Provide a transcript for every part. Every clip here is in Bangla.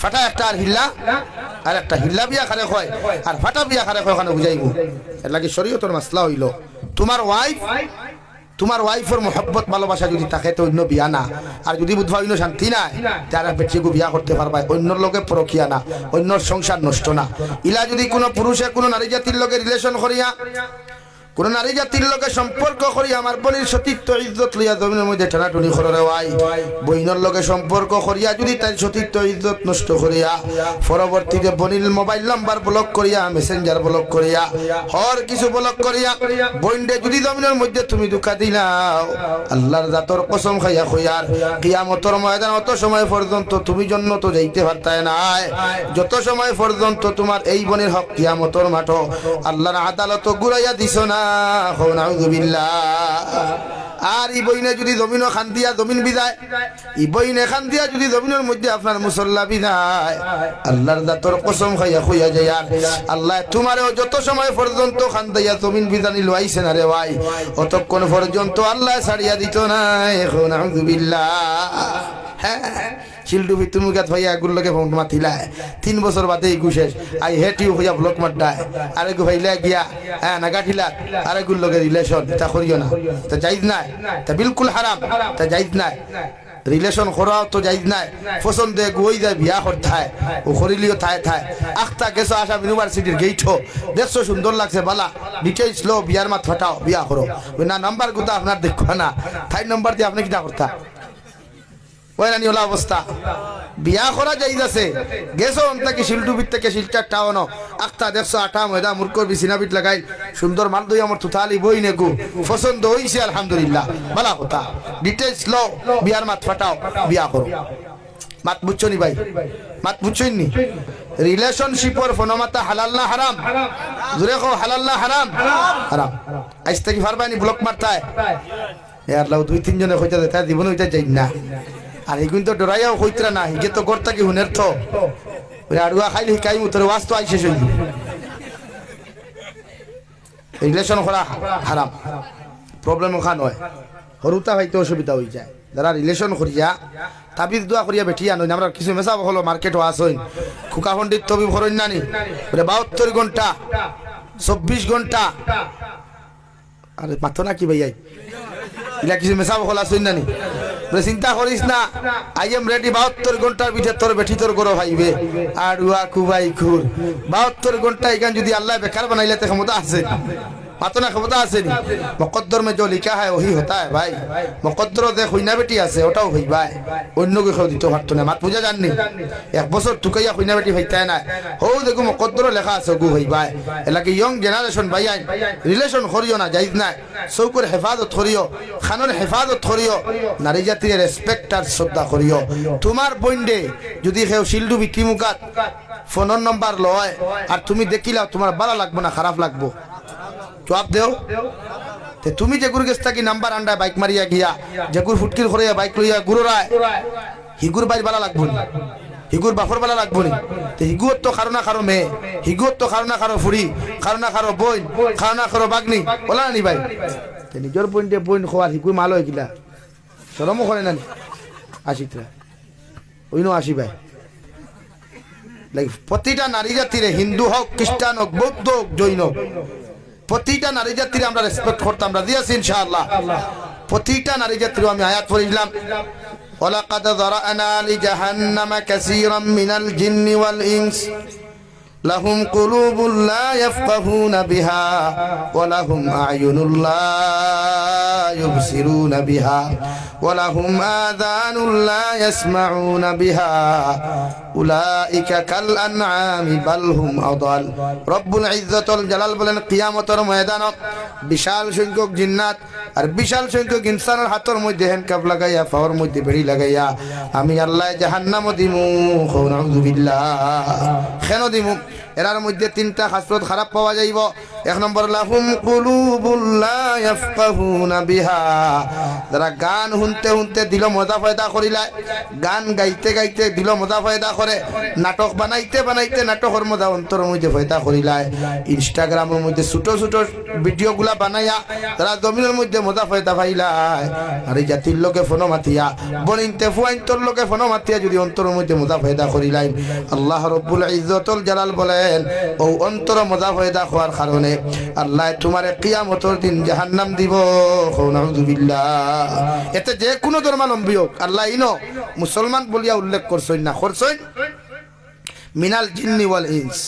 ফাটা একটা আর হিল্লা, আর একটা হিল্লা বিয়া খারে কয়, আর ফাটা বিয়া খারে কয় ওখানে বুঝাইব। এর লাগে শরীয়তর মাসলা হইল, তোমার ওয়াইফ তোমার ওয়াইফের মহব্বত, ভালোবাসা যদি থাকে তো অন্য বিয়া না। আর যদি বুধবা অন্য শান্তি নাই, তারা বেটিকে বিয়া করতে পারবা, অন্যর লোকে পরকিয়া না, অন্যর সংসার নষ্ট না। ইলা যদি কোনো পুরুষে কোনো নারী জাতির লোকে রিলেশন করিয়া কোন নারী জাতির লোকে সম্পর্ক করি আমার বলির সতীত্ব, ইজ্জত লইয়া জমিনের মধ্যে টানাটুনি করে বইনের লোকে সম্পর্ক করিয়া যদি তাই সতীত্ব, ইজ্জত নষ্ট করিয়া, পরবর্তীতে বনির মোবাইল নাম্বার ব্লক করিয়া, মেসেঞ্জার ব্লক করিয়া, হর কিছু ব্লক করিয়া বইন্ডে যদি জমিনের মধ্যে তুমি দুঃখা দিলাও, আল্লাহর জাতর কসম খাইয়া খইয়ার কিয়ামতর ময়দান অত সময় পর্যন্ত তুমি জন্য তো যাইতে পারতায় নাই। যত সময় পর্যন্ত তোমার এই বনের হক কিয়ামতর মাঠো আল্লাহর আদালত ঘুরাইয়া দিছ না। আর ই বইনে যদি জমিন খান দিয়া জমিন বিদায়। ই বইনে খান দিয়া যদি জমিনের মধ্যে আপনার মুসল্লা বিদায়। আল্লাহর দাতর কসম খাইয়া খুইয়া আর আল্লাহ তোমারও যত সময় পর্যন্ত খান দিয়া জমিন বিদানি লইছে না রে ভাই, অতক্ষণ পর্যন্ত আল্লাহ ছাড়িয়া দিত না এখন আউযুবিল্লাহ হ্যাঁ শিল্ডু ভিতর মুখাত ভাইয়া এগুলো লোকে ফোন মাতিলায়। তিন বছর বাদে এই আই হেটিও হইয়া ব্লক মারডায়। আরে গু ভাইলা গিয়া হ্যাঁ নাগাঠিলা আরে গুলো লোকে রিলেশন তা করিও না। তা যাইজ নাই। তা বিলকুল হারাম। তা যাইজ নাই। রিলেশন করাও তো যাইজ নাই। পছন্দ গই যায় বিয়া করতায় ও করিলিও থায় থায় আখতা গেছো আসাম ইউনিভার্সিটির গেইট দেখছ সুন্দর লাগছে বালা। ডিটেলস লো বিয়ার মাত ফাটাও, বিয়া করো। না, নাম্বার গুতা আপনার দেখো না। থাই নাম্বার দিয়ে আপনি কিটা করতা? ওই রানি হলো অবস্থা। বিয়া করা যাই আছে গেছো অন্তাকে শিলটুবির থেকে শিলচার টাওয়ানো? আখতা দেখছ আটা ময়দা মুরকর বিছিনা বিট লাগাই। সুন্দর মাল দই আমার তুথালি বই নেগু। পছন্দ হইছে, আলহামদুলিল্লাহ। বালা কথা। ডিটেলস লো বিয়ার মাত ফাটাও, বিয়া করো। মাত বুঝছ নি ভাই? মাত বুঝছই নি? রিলেশনশিপর ফনমাতা হালাল না হারাম? জুরে কো হালাল না হারাম? হারাম। আজ থেকে পারবানি ব্লক মারতায়। ইয়ার লাউ দুই তিনজনে হইতে দেয় জীবন হইতে যাই না। আর এগুন তো ডরাইয়াও হইতরা না হিগে তো গড়তা কি হুনের ওই আড়ুয়া খাইলে হিকাই মুতরে ওয়াজ তো আইসে শৈল রিলেশন করা হারাম। প্রবলেম ওখান হয় সরুতা হয়তো অসুবিধা হয়ে যায়। যারা রিলেশন করিয়া তাবিজ দোয়া করিয়া বেঠিয়া নই আমরা কিছু মেসা হলো মার্কেট আসইন খুকা পণ্ডিত তবি ভরণ নানি। বলে বাহাত্তর ঘণ্টা চব্বিশ ঘণ্টা আরে মাথো না কি ভাইয়াই ইলা কিছু মেসা হল আসইন নানি। বলে চিন্তা করিস না। আই এম রেডি বাহাত্তর ঘণ্টার পিঠে তোর বেঠি তোর গরো ভাইবে। আর উয়া কুবাই খুর। বাহাত্তর ঘণ্টা এখান যদি আল্লাহ বেকার বানাইলে তো ক্ষমতা আছে। পাতনা ক্ষমতা আছে নি? মকদ্দর মে লিখা হয়, ওহি হতা ভাই। মকদ্দর যে খুইনা বেটি আছে, ওটাও হই ভাই। অন্য কেউ দিতে পারতো না মাত পূজা জাননি এক বছর টুকাইয়া খুইনা বেটি হইতায় না। হৌ দেখো মকদ্দর লেখা আছে গু হই ভাই। এলাকি ইয়ং জেনারেশন ভাই আইন রিলেশন করিও না, যাইজ না। চৌকুর হেফাজত করিও খানোর হেফাজত করিও নারী জাতির রেসপেক্ট আর শ্রদ্ধা করিও তোমার বইন্ডে যদি সেও শিলডু বিকি মুখাত ফোনের নম্বর লয়, আর তুমি দেখিলাও তোমার ভালো লাগবো না, খারাপ লাগবো। জবাব দেও। তে তুমি যে গুরু গেছ থাকি নাম্বার আন্ডায় বাইক মারিয়া গিয়া, যে গুর ফুটকির করে বাইক লইয়া গুরু রায় হিগুর বাইর বালা লাগবো নি। হিগুর বাফর বালা লাগবো নি। তে হিগুর তো খারো না খারো মেয়ে হিগুর তো খারো না খারো ফুড়ি, খারো না খারো বইন, খারো না খারো বাগনি, বলা নি ভাই। নিজের বইন দিয়ে বইন খোয়ার হিগুর মাল হয়ে গিলা। সরমও করে না আসিতরা ওই নো আসি ভাই। প্রতিটা নারী জাতিরে হিন্দু হোক খ্রিস্টান হোক বৌদ্ধ হোক জৈন হোক প্রতিটা নারী জাতির আমরা রেসপেক্ট করতাম রাজি আছি ইনশাআল্লাহ প্রতিটা নারী জাতির আমি আয়াত পড়িলাম ولقد ذرأنا لجهنم كثيرا من الجن والإنس لهم قلوب لا يفقهون بها ولهم أعين لا يبصرون بها ولهم آذان لا يسمعون بها أولئك كالأنعام بل هم أضل رب العزة الجلال বলেন কিয়ামতের ময়দান বিশাল সংখ্যক জিন্নাত আর বিশাল সংখ্যক ইনসানের হাতের মধ্যে হ্যান্ডকাপ লাগাইয়া পাওয়ার মধ্যে বেড়ি লাগাইয়া আমি আল্লাহ জাহান্নাম দিমু নাউযুবিল্লাহ কেন দিমু এরার মধ্যে তিনটা হাসরত খারাপ পাওয়া যাইব। এক নম্বর, লাহুম বিহা। যারা গান শুনতে শুনতে দিল মজা ফায়দা করিলায় গান গাইতে গাইতে দিল মজা ফায়দা করে, নাটক বানাইতে বানাইতে নাটকের মজা অন্তরের মধ্যে ফায়দা করিলায় ইনস্টাগ্রামের মধ্যে ছোট ছোট ভিডিও গুলা বানাইয়া তারা জমিনের মধ্যে মজা ফয়দা পাইলায় আর এই জাতির লোকে ফোনো মাতিয়া, বনিনতে ফুয়াইন্তর লোকে ফোনো মাতিয়া যদি অন্তরের মধ্যে মজা ফয়দা করিলাই আল্লাহ রব্বুল ইজ্জতুল জালাল বলেন ও অন্তর মজা ফয়দা হওয়ার কারণে আল্লাহ তোমার কিয়ামতর দিন জাহান্নাম দিব। এতে যে কোনো ধর্মালম্বী হোক, আল্লাহ ইনো মুসলমান বলিয়া উল্লেখ করছই না করছই মিনাল জিন্নি ওয়াল ইনস।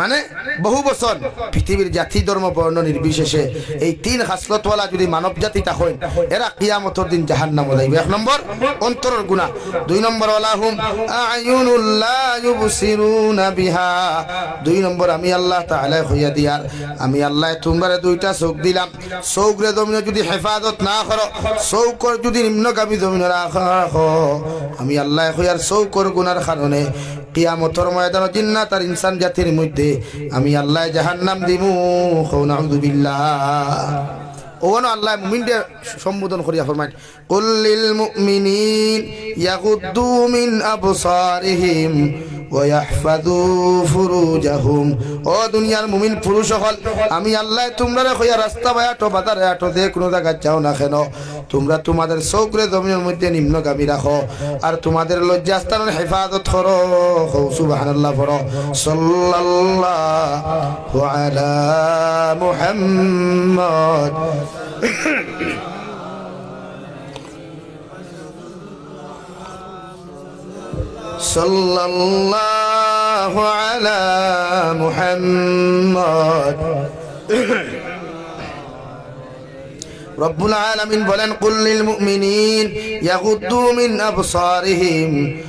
মানে বহু বছর পৃথিবীর জাতি ধর্ম বর্ণ নির্বিশেষে এই তিন হাসলতওয়ালা যদি মানব জাতি তাহন এরা কিয়ামতর দিন জাহান নাম যাইবে এক নম্বর অন্তরের গুণা। দুই নম্বর দুই নম্বর আমি আল্লাহ তাআলা হইয়া দিয়ার আমি আল্লাহ তোমরা দুইটা চোখ দিলাম। চৌকরে জমিনে যদি হেফাজত না করো চৌকর যদি নিম্নগামী জমিনে আমি আল্লাহ হইয়ার চৌকর গুনার কারণে কিয়ামতর ময়দান জিন্নাত আর ইনসান জাতির মধ্যে আমি আল্লাহ জাহান্নাম দিমু নাউযুবিল্লাহ ওন আল্লাহ মুমিনকে সম্বোধন করিয়া ফরমায় কুল্লিল মুমিনিন ইয়াগুদ্দু মিন আবসারিহিম ও দুনিয়ার মুমিন পুরুষ হল, আমি আল্লাহ তোমরা কইয়া রাস্তা বায়াটো বাজারে আটো, যে কোনো জায়গায় যাও না কেন? তোমরা তোমাদের চৌকরে জমিনের মধ্যে নিম্নগামী রাখো আর তোমাদের লজ্জাস্থানের হেফাজত করো। সুবহানাল্লাহ, পড়ো। সাল্লাল্লাহু আলা মুহাম্মদ صلى الله على محمد رب العالمين بلن قل للمؤمنين يغضوا من أبصارهم ويحفظوا فروجهم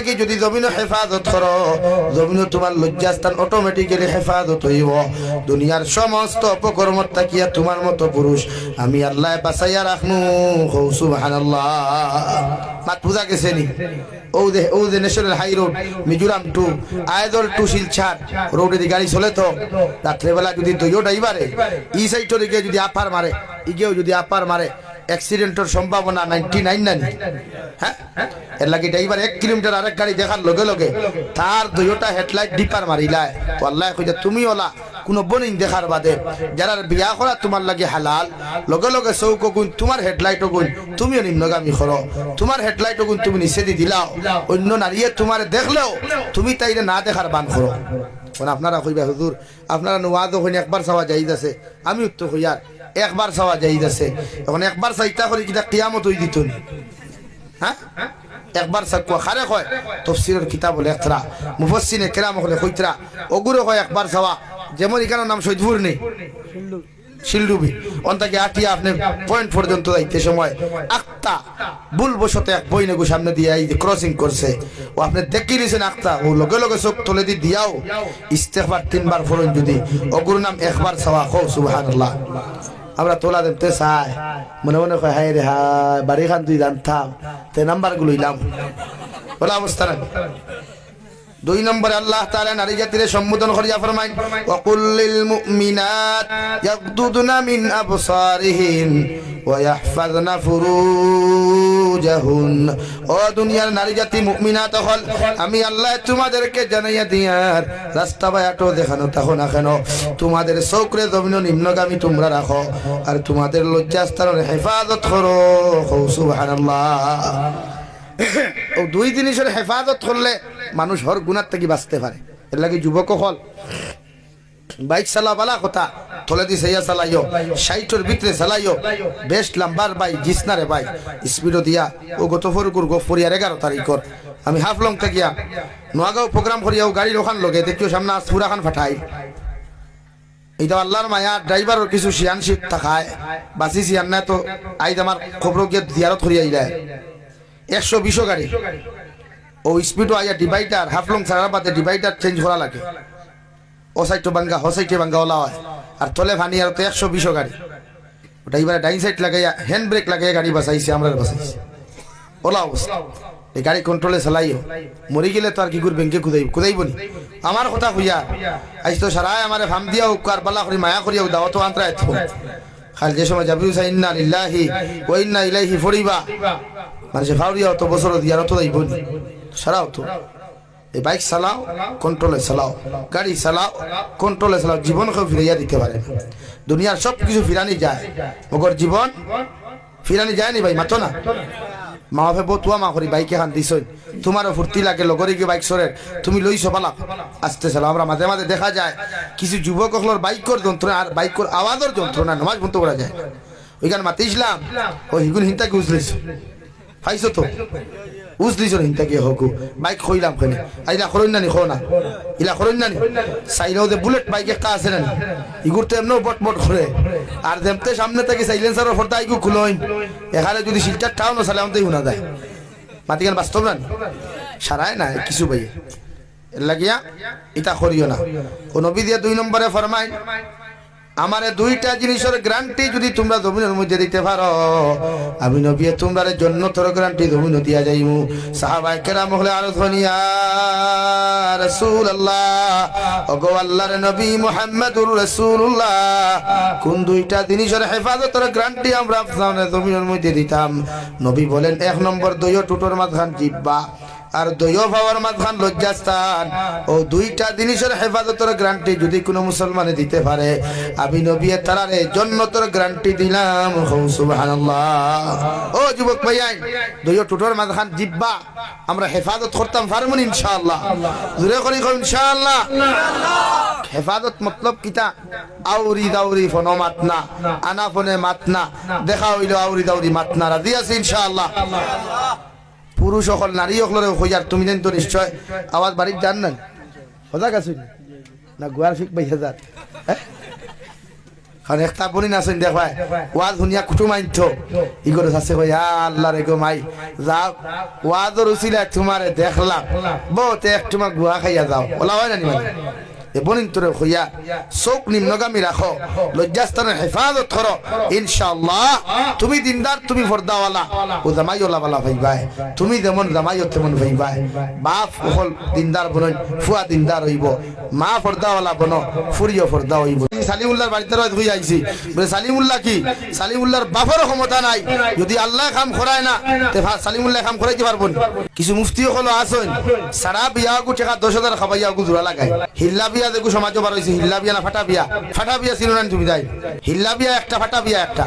থেকে যদি জমিন হেফাজত করো, জমিন তোমার লজ্জাস্থান অটোমেটিক্যালি হেফাজত হইব। দুনিয়ার সমস্ত অপকর্ম তাকিয়া তোমার মতো পুরুষ আমি আল্লাহ বাসাইয়া রাখনু সুবহানাল্লাহ। মাত বুঝা গেছে নি? ও দে ও দে national high road, Mizoram to, Aizawl to Silchar রোডে দিয়ে গাড়ি চলে তো। রাত্রেবেলা যদি দইও ড্রাইভারে ই সাইডের গিয়ে যদি আপার মারে ইগেও যদি আপার মারে অ্যাক্সিডেন্টের সম্ভাবনা নাইনটি নাইন নানি। হ্যাঁ? এর লাগে ড্রাইভার এক কিলোমিটার আরেক গাড়ি দেখার লগে লগে তার দুইটা হেডলাইট ডিপার মারিলায়। তো আল্লাহ কইছে, তুমি ওলা, কোনো বনিন দেখার বাদে যারা বিয়া করা তোমার লাগে হালাল, লগে লগে চৌক গুণ, তোমার হেডলাইট গুণ, তুমিও নিম্নগামী করো। তোমার হেডলাইট গুণ তুমি নিচে দি দিলাও। অন্য নারীয়ে তোমার দেখলেও তুমি তাইরে না দেখার বান করো। আপনারা কইবা, হুজুর, আপনারা নোয়াদ হইনি, একবার চাওয়া যাইদ আছে আমি উত্তর হইয়ার একবার চাওয়া আছে এখন একবার চাইতা করি কিনা কিয়ামত হই দিত হ্যাঁ? একবার চাকুয়া খারে কয় তফসিরের কিতাব লেখরা মুফসিনে কেরাম হলে কইতরা ওগুলো কয় একবার চাওয়া যেমন এখানে নাম সৈদপুর নেই। শিলডুবি। অন্তাকে আটিয়া আপনি পয়েন্ট পর্যন্ত যাইতে সময়। আক্তা ভুল বসতে এক বই নেগু সামনে দিয়ে এই ক্রসিং করছে। ও আপনি দেখি দিয়েছেন আক্তা ও লগে লগে চোখ তুলে দি দিয়াও। ইস্তেকবার তিনবার ফলন যদি। অগুর নাম একবার চাওয়া কো সুবহানাল্লাহ। আমরা তোলা দেখতে চাই। মনে মনে কয় হাই রে হায় বাড়ি খান তুই জানতাম, তে নাম্বারগুলো ইলাম বলে, অবস্থা না দুই নম্বরে আল্লাহ তাআলা নারী জাতিরে সম্বোধন করিয়া ফরমাইন ওয়াকুল লিল মুমিনাত ইয়াগদুদনা মিন আবসারিহিন ওয়া ইয়াহফাযনা ফুরুজাহুন। ও দুনিয়ার নারী জাতি মুমিনাত হল, আমি আল্লাহ তোমাদেরকে জানাইয়া দিয়ার রাস্তা বায়াটো দেখানো তাহো না কেন? তোমাদের চৌকরে জমিন নিম্নগামী তোমরা রাখো, আর তোমাদের লজ্জাস্থানের হেফাজত করো। সুবহানাল্লাহ। ও দুই জিনিসের হেফাজত করলে মানুষ হর গুণার থেকে বাঁচতে পারে। এর লাগে যুবক হল। বাইক চালা বালা কথা, থলে দি সাইয়া চালাইও। সাইটর ভিতরে চালাইও। বেস্ট লাম্বার বাই, জিসনারে বাই। স্পিডও দিয়া, ও গত ফরকুর গো ফরিয়ার এগারো তারিখর। আমি হাফ লং থাকিয়া নোয়াগাঁও প্রোগ্রাম করিয়াও গাড়ির ওখান লগে দেখিও সামনে আজ পুরাখান ফাটাই। এইটা আল্লাহর মায়া ড্রাইভারের কিছু শিয়ান শীত থাকায়। বাসি শিয়ান না তো আইজ আমার খবর গিয়ে দিয়ারত করিয়া যায় একশো বিশো গাড়ি। ও স্পিডও আইয়া ডিভাইডার হাফলং ছাড়ার বাদে ডিভাইডার চেঞ্জ করা লাগে। ও সাইডটো বাঙ্গা, হ সাইডে বাঙ্গা ওলা হয়। আর তলে ভানি আর তো একশো বিশো গাড়ি। ওটা এবারে ডাইন সাইড লাগাইয়া হ্যান্ড ব্রেক লাগাইয়া গাড়ি বাঁচাইছে আমরা বাঁচাইছি। ওলা অবস্থা। এই গাড়ি কন্ট্রোলে চালাইও। মরি গেলে তো আর কি করবেন কে কুদাইব কুদাইব নি। আমার কথা হইয়া আজ তো সারাই আমারে ফাম দিয়াও কার বালা করি মায়া করিয়াও দাও তো আন্তরা এত খাল যে সময় যাবি ইন্না লিল্লাহি ও ইন্না ইলাইহি ফরিবা। মানুষে ফাউরিয়াও তো বছর দিয়ারও তো দাইব নি সারাও তো। এই বাইক চালাও কন্ট্রোলে চালাও, গাড়ি চালাও কন্ট্রোলে চালাও জীবনকে ফিরাইয়া দিতে পারে দুনিয়ার সব কিছু ফিরানি যায়। মগর জীবন ফিরানি যায় নি ভাই, মাতো না? মা বাপে বতুয়া মা করি, বাইকে খান দিছ তোমারও ফুর্তি লাগে, লগরে গিয়ে বাইক সরে তুমি লইছ পালা। আসতে চালাও, আমরা মাঝে মাঝে দেখা যায়। কিছু যুবক হলোর বাইকর যন্ত্রণা, আর বাইকর আওয়াজের যন্ত্রণা, নমাজ বন্ধ করা যায়। ওইখানে মাতিছিলাম ও হিগুন হিন্তাকে উজলিস পাইছো তো উজলিছ হিন্তাকে হকু বাইক খইলাম কেনে আইলা খরইন নানি খো না ইলা খরইন নানি সাইলেও যে বুলেট বাইক একটা আছে নানি ইগুর তো এমনও বট বট করে আর যেমতে সামনে থেকে সাইলেন্সারের ফোরটা আইগু খুলইন এখানে যদি শিলটার টাও না সালে আমাদের শোনা যায় মাতিকান বাস্তব না সারায় না কিছু এর লাগিয়া ইটা করিও না ও নবী দিয়া দুই নম্বরে ফরমাই আমারে দুইটা জিনিসের গ্যারান্টি যদি তোমরা জমিনের মধ্যে দিতে পারো। আমি নবী তোমরা জন্য তোর গ্যারান্টি জমিন দিয়া যাইমু। সাহাবাই কেরাম হলে আরও ধনিয়া রসুল আল্লাহ ওগো আল্লাহর নবী মুহাম্মদুর রাসূলুল্লাহ, কোন দুইটা জিনিসের হেফাজতের গ্যারান্টি আমরা জমিনের মধ্যে দিতাম। নবী বলেন, এক নম্বর দইও, টুটোর মাঝখান জিব্বা। আর দইও ভাবার মাঝখান লজ্জাস্থান। ও দুইটা জিনিসের হেফাজতের গ্যারান্টি যদি কোনো মুসলমানে দিতে পারে। আমি নবী তারারে জন্নতর গ্যারান্টি দিলাম। ও যুবক ভাইয়াই দইও টুটোর মাঝখান জিব্বা, আমরা হেফাজত করতাম পারব ইনশাআল্লাহ। জুড়ে করি ইনশাআল্লাহ। হেফাজত মতলব কিতা? আউরি দাউরি ফোনো মাতনা, আনা ফোনে মাতনা, দেখা হইল আউরি দাউরি মাতনা। রাজি আছে ইনশাআল্লাহ? পুরুষ সকল নারী সকলের হইয়ার তুমি জানি তো নিশ্চয় আওয়াজ বাড়ির যান না সজাগ আছো না গোয়ার ফিক পাই হাজার কারণ একটা বনি নাচেন দেখায় ওয়াজ শুনিয়া কুটুম আইনছ ই করে আছে কই আল্লাহ রে গো মাই। যাও ওয়াজর উচিলা তোমারে দেখলাম। বহুত এক তোমার গুয়া খাইয়া যাও। ওলা হয় না মানে বনিন তোরে হইয়া চোখ নিম্নগামী রাখো, লজ্জাস্থানের হেফাজত করো। ইনশাআল্লাহ, তুমি দিনদার, তুমি ফর্দাওয়ালা। ও জামাই ওলাওয়ালা ভাইবাই, তুমি যেমন জামাইও তেমন দিনদার ফুয়া দিনদার হইব। মা ফর্দাওয়ালা বনো, ফুরিও ফর্দা হইব। সালিমুল্লাহর বাড়িতে রয় ধুই আইছি? বলে, সালিমুল্লাহ কি? সালিমুল্লাহর বাপের ক্ষমতা নাই। যদি আল্লাহ কাম করায় না সালিমুল্লাহ কাম করাইতে পারব কিছু মুফতি হলো আসন, সারা বিয়া গু টেকা দশ হাজার খাবাইয়া গু জোড়া লাগাই হিল্লা বিয়া দেখু সমাজও বার হয়েছে হিল্লা বিয়া না ফাটা বিয়া? ফাটা বিয়া ছিল না তুমি যাই হিল্লা বিয়া একটা, ফাটা বিয়া একটা।